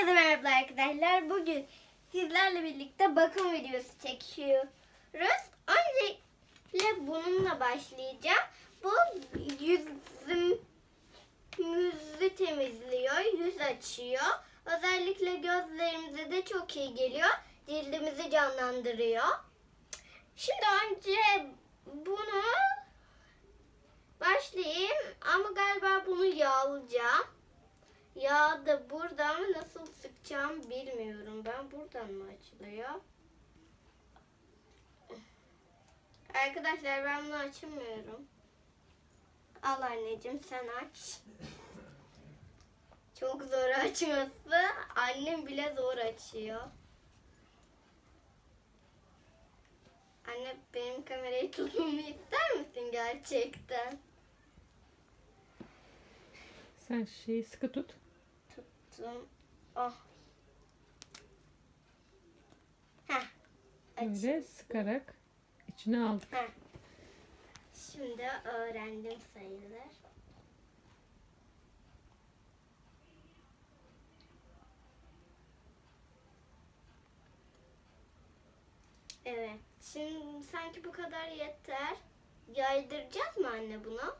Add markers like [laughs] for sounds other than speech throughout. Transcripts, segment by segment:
Herkese merhaba arkadaşlar. Bugün sizlerle birlikte bakım videosu çekiyoruz. Öncelikle bununla başlayacağım. Bu yüzümüzü temizliyor, yüz açıyor. Özellikle gözlerimize de çok iyi geliyor. Cildimizi canlandırıyor. Şimdi önce bunu başlayayım ama galiba bunu yağlayacağım. Ya da burada ama nasıl sıkacağım bilmiyorum. Ben buradan mı açılıyor? Arkadaşlar ben bunu açamıyorum. Al anneciğim sen aç. Çok zor açması. Annem bile zor açıyor. Anne benim kamerayı tutmamı ister misin gerçekten? Sen şeyi sıkı tut. Tuttum. Oh. Heh. Böyle sıkarak içine aldık. Heh. Şimdi öğrendim sayılır. Evet. Şimdi sanki bu kadar yeter. Yaydıracağız mı anne bunu?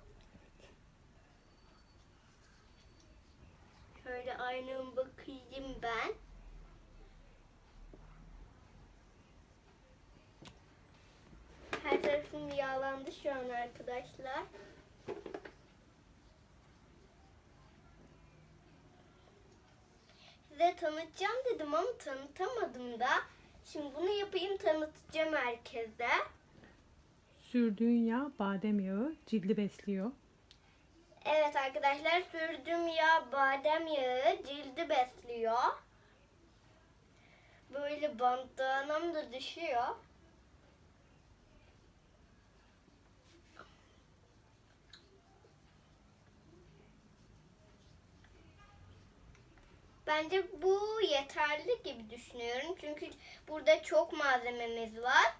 Şöyle aynaya bakayım ben. Her tarafım yağlandı şu an arkadaşlar. Size tanıtacağım dedim ama tanıtamadım da. Şimdi bunu yapayım tanıtacağım herkese. Sürdüğün yağ badem yağı cildi besliyor. Evet arkadaşlar sürdüğüm yağ badem yağı cildi besliyor. Böyle bandanam da düşüyor. Bence bu yeterli gibi düşünüyorum. Çünkü burada çok malzememiz var.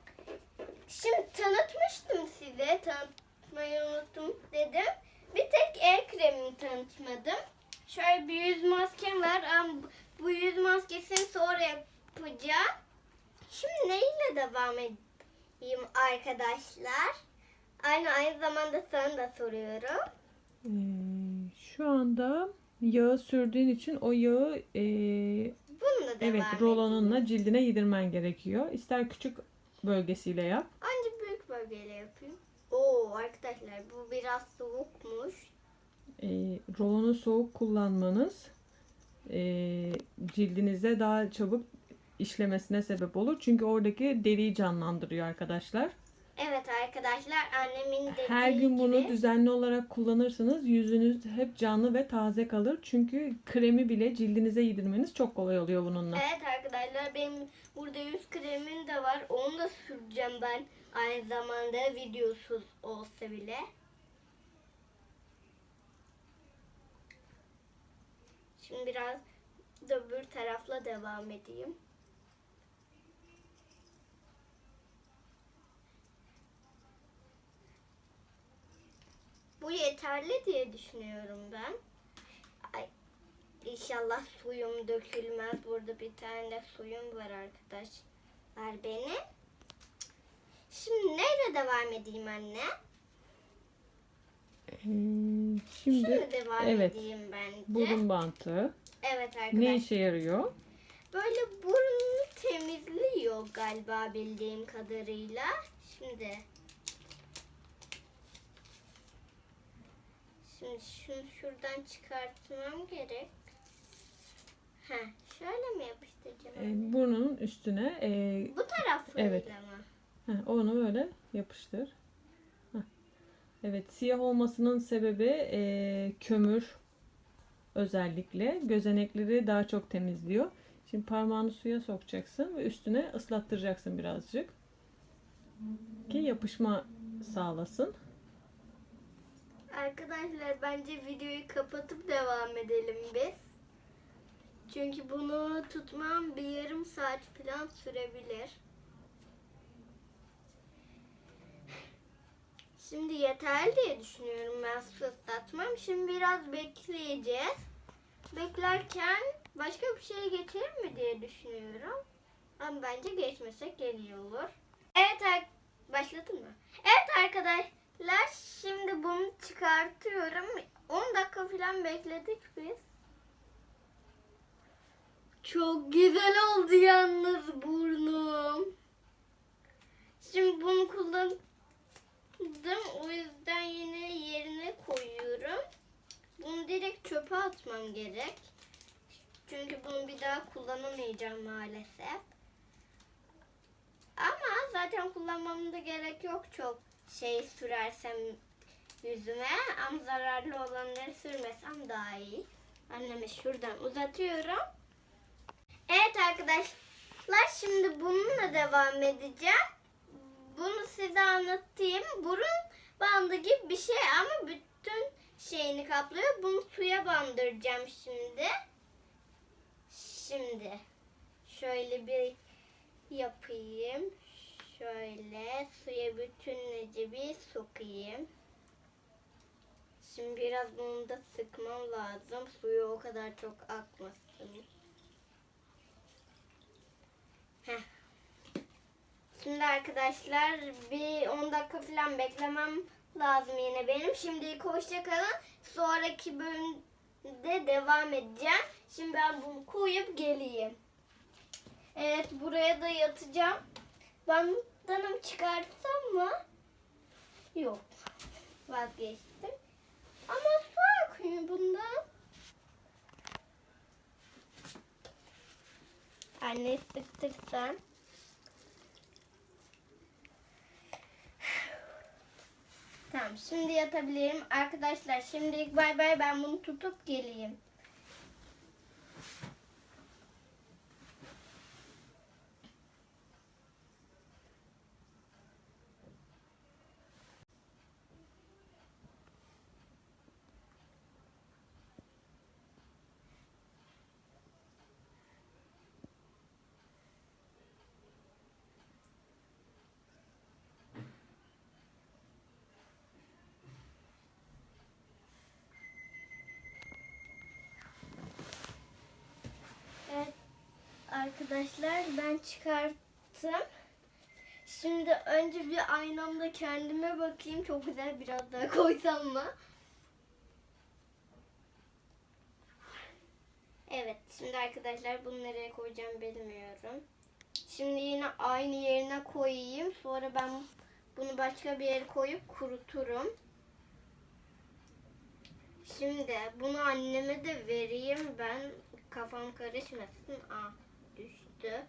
Şimdi tanıtmıştım size. Tanıtmayı unuttum dedim. Bir tek el kremini tanıtmadım. Şöyle bir yüz maskem var ama bu yüz maskesini sonra yapacağım. Şimdi neyle devam edeyim arkadaşlar? Aynı aynı zamanda sana da soruyorum. Ee, şu anda yağı sürdüğün için o yağı ee, Bununla devam evet edeyim. rolonunla cildine yedirmen gerekiyor. İster küçük bölgesiyle yap. Anca büyük bölgeyle yapayım. Oo arkadaşlar bu biraz soğukmuş. Ee, rolonu soğuk kullanmanız ee, cildinize daha çabuk işlemesine sebep olur. Çünkü oradaki deriyi canlandırıyor arkadaşlar. Evet arkadaşlar annemin dediği Her gün bunu gibi. düzenli olarak kullanırsanız yüzünüz hep canlı ve taze kalır. Çünkü kremi bile cildinize yedirmeniz çok kolay oluyor bununla. Evet arkadaşlar benim burada yüz kremin de var. Onu da süreceğim ben aynı zamanda videosuz olsa bile. Şimdi biraz da öbür tarafla devam edeyim. Bu yeterli diye düşünüyorum ben. Ay, İnşallah suyum dökülmez. Burada bir tane de suyum var arkadaşlar benim. Şimdi neyle devam edeyim anne? Ee, Şimdi şimdi devam evet. edeyim bence. burun bantı Evet ne arkadaşlar. işe yarıyor? Böyle burnunu temizliyor galiba bildiğim kadarıyla. Şimdi Şimdi şunu şuradan çıkartmam gerek. Heh, şöyle mi yapıştıracağım? Ee, burnunun üstüne ee, Bu tarafıyla evet. mı? heh, onu böyle yapıştır. Heh. Evet siyah olmasının sebebi ee, kömür özellikle gözenekleri daha çok temizliyor. Şimdi parmağını suya sokacaksın ve üstüne ıslattıracaksın birazcık. Ki yapışma sağlasın. Arkadaşlar bence videoyu kapatıp devam edelim biz. Çünkü bunu tutmam bir yarım saat falan sürebilir. Şimdi yeterli diye düşünüyorum ben su ıslatmam. Şimdi biraz bekleyeceğiz. Beklerken başka bir şeye geçelim mi diye düşünüyorum. Ama bence geçmesek en iyi olur. Evet başladın mı? Evet arkadaşlar şimdi çıkartıyorum. 10 dakika falan bekledik biz. Çok güzel oldu yalnız burnum. Şimdi bunu kullandım. O yüzden yine yerine koyuyorum. Bunu direkt çöpe atmam gerek. Çünkü bunu bir daha kullanamayacağım maalesef. Ama zaten kullanmam da gerek yok çok şey sürersem yüzüme. Ama zararlı olanları sürmesem daha iyi. Anneme şuradan uzatıyorum. Evet arkadaşlar şimdi bununla devam edeceğim. Bunu size anlatayım. Burun bandı gibi bir şey ama bütün şeyini kaplıyor. Bunu suya bandıracağım şimdi. Şimdi şöyle bir yapayım. Şöyle suya bütünlece bir sokayım. Şimdi biraz bunu da sıkmam lazım. Suyu o kadar çok akmasın. Heh. Şimdi arkadaşlar bir 10 dakika falan beklemem lazım yine benim. Şimdilik hoşça kalın. Sonraki bölümde devam edeceğim. Şimdi ben bunu koyup geleyim. Evet buraya da yatacağım. Bandanımı çıkartsam mı? Yok. Vazgeçtim. Ama su akıyor bundan. Anne sıktırsan. Tamam şimdi yatabilirim. Arkadaşlar şimdilik bay bay ben bunu tutup geleyim. Evet arkadaşlar ben çıkarttım. Şimdi önce bir aynamda kendime bakayım. Çok güzel biraz daha koysam mı? Evet şimdi arkadaşlar bunu nereye koyacağım bilmiyorum. Şimdi yine aynı yerine koyayım. Sonra ben bunu başka bir yere koyup kuruturum. Şimdi bunu anneme de vereyim ben kafam karışmasın. Aa düştü.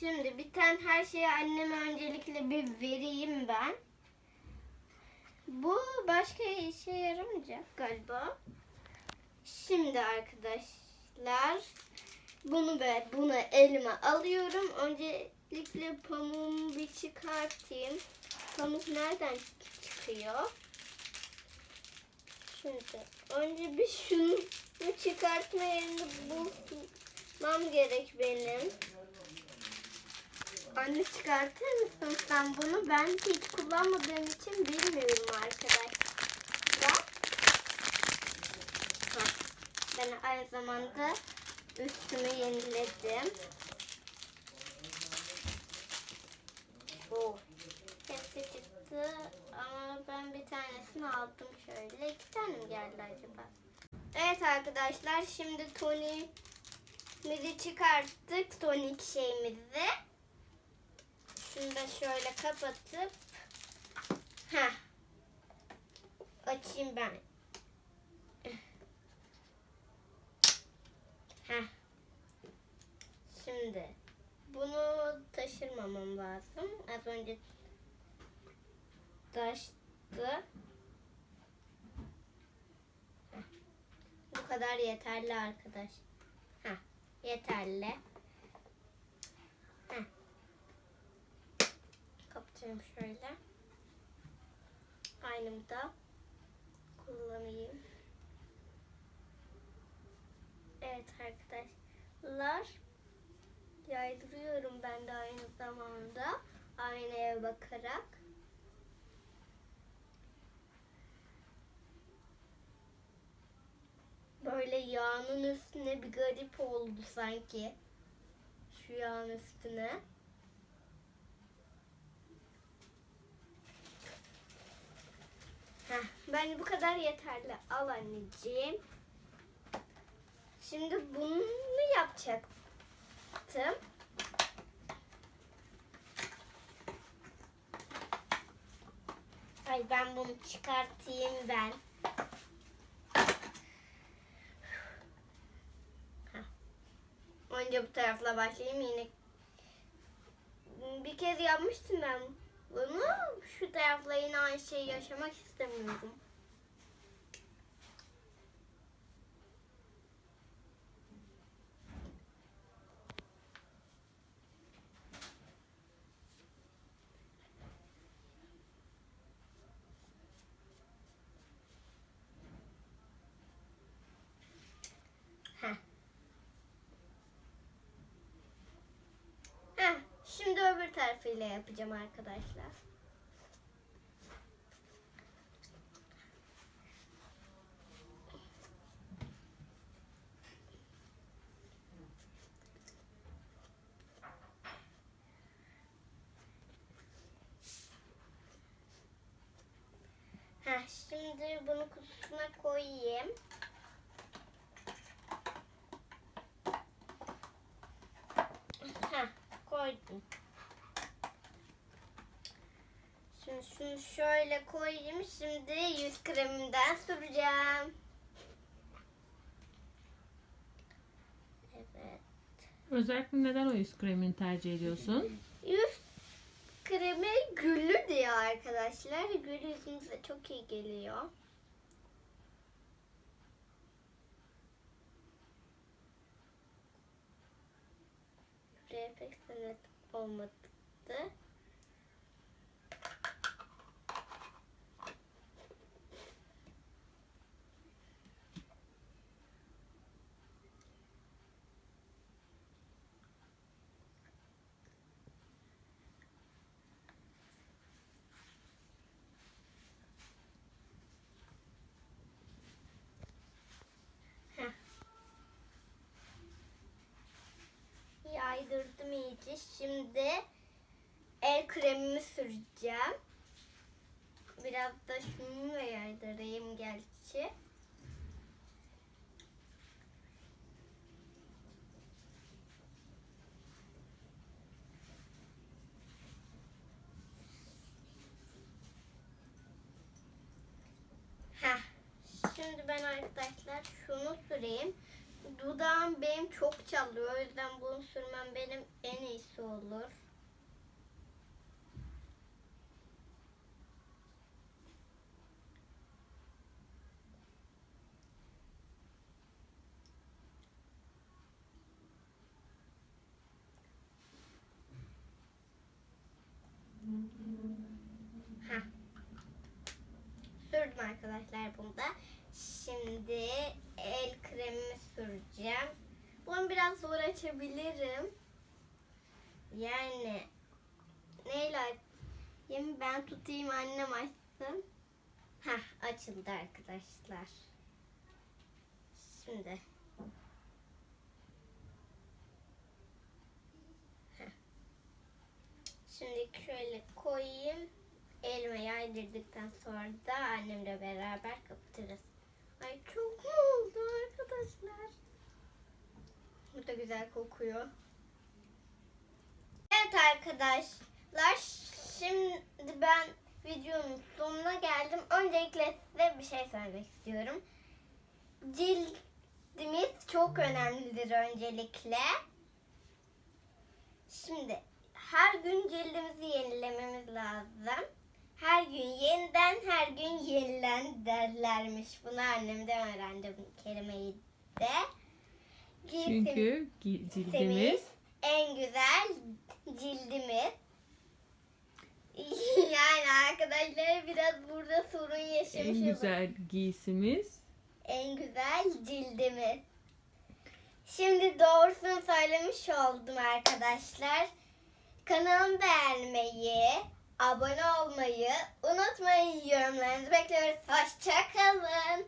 Şimdi biten her şeyi anneme öncelikle bir vereyim ben. Bu başka işe yaramayacak galiba. Şimdi arkadaşlar bunu ve bunu elime alıyorum. Öncelikle pamuğumu bir çıkartayım. Pamuk nereden çıkıyor? Şimdi önce bir şunu çıkartma yerini bulmam gerek benim. Anne çıkartır mısın sen bunu? Ben hiç kullanmadığım için bilmiyorum arkadaşlar. Ben aynı zamanda üstümü yeniledim. Oh. Hepsi çıktı ama ben bir tanesini aldım şöyle. İki tane mi geldi acaba? Evet arkadaşlar şimdi tonikimizi çıkarttık. Tonik şeyimizi. Şunu da şöyle kapatıp ha açayım ben. Heh. Şimdi bunu taşırmamam lazım. Az önce taştı. Bu kadar yeterli arkadaş. Heh. Yeterli. Heh. Kapatayım şöyle. Aynımı da kullanayım. Evet arkadaşlar. Yaydırıyorum ben de aynı zamanda. Aynaya bakarak. Böyle yağının üstüne bir garip oldu sanki. Şu yağın üstüne. Heh, ben bu kadar yeterli. Al anneciğim. Şimdi bunu yapacaktım. Ay ben bunu çıkartayım ben. Heh. Önce bu tarafla başlayayım yine. Bir kez yapmıştım ben bunu. Şu tarafla yine aynı şeyi yaşamak istemiyorum. Heh. Heh, şimdi öbür tarafıyla yapacağım arkadaşlar. Heh, şimdi bunu kutusuna koyayım. Heh, koydum. Şimdi şöyle koyayım. Şimdi yüz kreminden süreceğim. Evet. Özellikle neden o yüz kremini tercih ediyorsun? Yüz kremi güllü diyor arkadaşlar. Gül yüzümüze çok iyi geliyor. Buraya pek olmadı. İyice. Şimdi el kremimi süreceğim. Biraz da şunu da yaydırayım gerçi. Heh. Şimdi ben arkadaşlar şunu süreyim. Dudağım benim çok çalıyor. O yüzden bunu sürmem benim en iyisi olur. Heh. Sürdüm arkadaşlar bunu da. Şimdi el kremimi süreceğim. Bunu biraz zor açabilirim. Yani neyle açayım? Ben tutayım annem açsın. Heh açıldı arkadaşlar. Şimdi. Şimdi şöyle koyayım. Elime yaydırdıktan sonra da annemle beraber kapatırız. Ay çok mu oldu arkadaşlar? Bu da güzel kokuyor. Evet arkadaşlar şimdi ben videonun sonuna geldim. Öncelikle size bir şey söylemek istiyorum. Cildimiz çok önemlidir öncelikle. Şimdi her gün cildimizi yenilememiz lazım. Her gün yeniden her gün yenilen derlermiş. Bunu annemden öğrendim kelimeyi de. Çünkü cildimiz en güzel cildimiz. [laughs] yani arkadaşlar biraz burada sorun yaşamışız. en güzel giysimiz. En güzel cildimiz. Şimdi doğrusunu söylemiş oldum arkadaşlar. Kanalımı beğenmeyi, abone olmayı unutmayın. Yorumlarınızı bekliyoruz. Hoşçakalın.